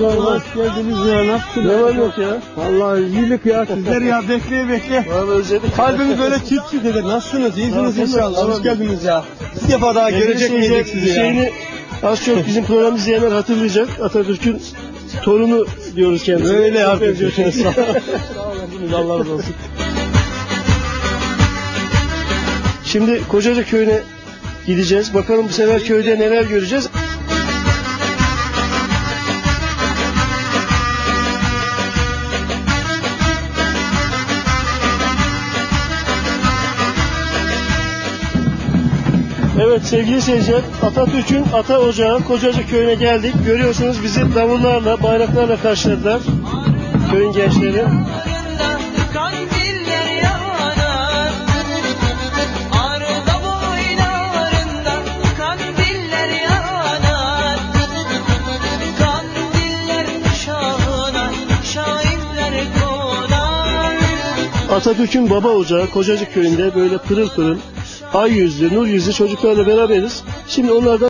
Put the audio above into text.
Hoş geldiniz ya. Nasılsınız? Ne var yok ya? Vallahi iyilik ya. Sizler ya bekleye bekle. Vallahi özledik. Kalbimiz böyle çift çift eder. Nasılsınız? İyisiniz inşallah. Hoş geldiniz ya. Bir defa daha görecek miydik sizi ya? Şeyini az çok bizim programı izleyenler hatırlayacak. Atatürk'ün torunu diyoruz kendisine. Öyle benziyorsunuz. Sağ olun. Allah razı olsun. Şimdi Kocaca köyüne gideceğiz. Bakalım bu sefer köyde neler göreceğiz. Evet sevgili seyirciler Atatürk'ün ata ocağı Kocaca köyüne geldik. Görüyorsunuz bizi davullarla bayraklarla karşıladılar. Köyün gençleri. Atatürk'ün baba ocağı Kocacık köyünde böyle pırıl pırıl ay yüzlü, nur yüzlü çocuklarla beraberiz. Şimdi onlardan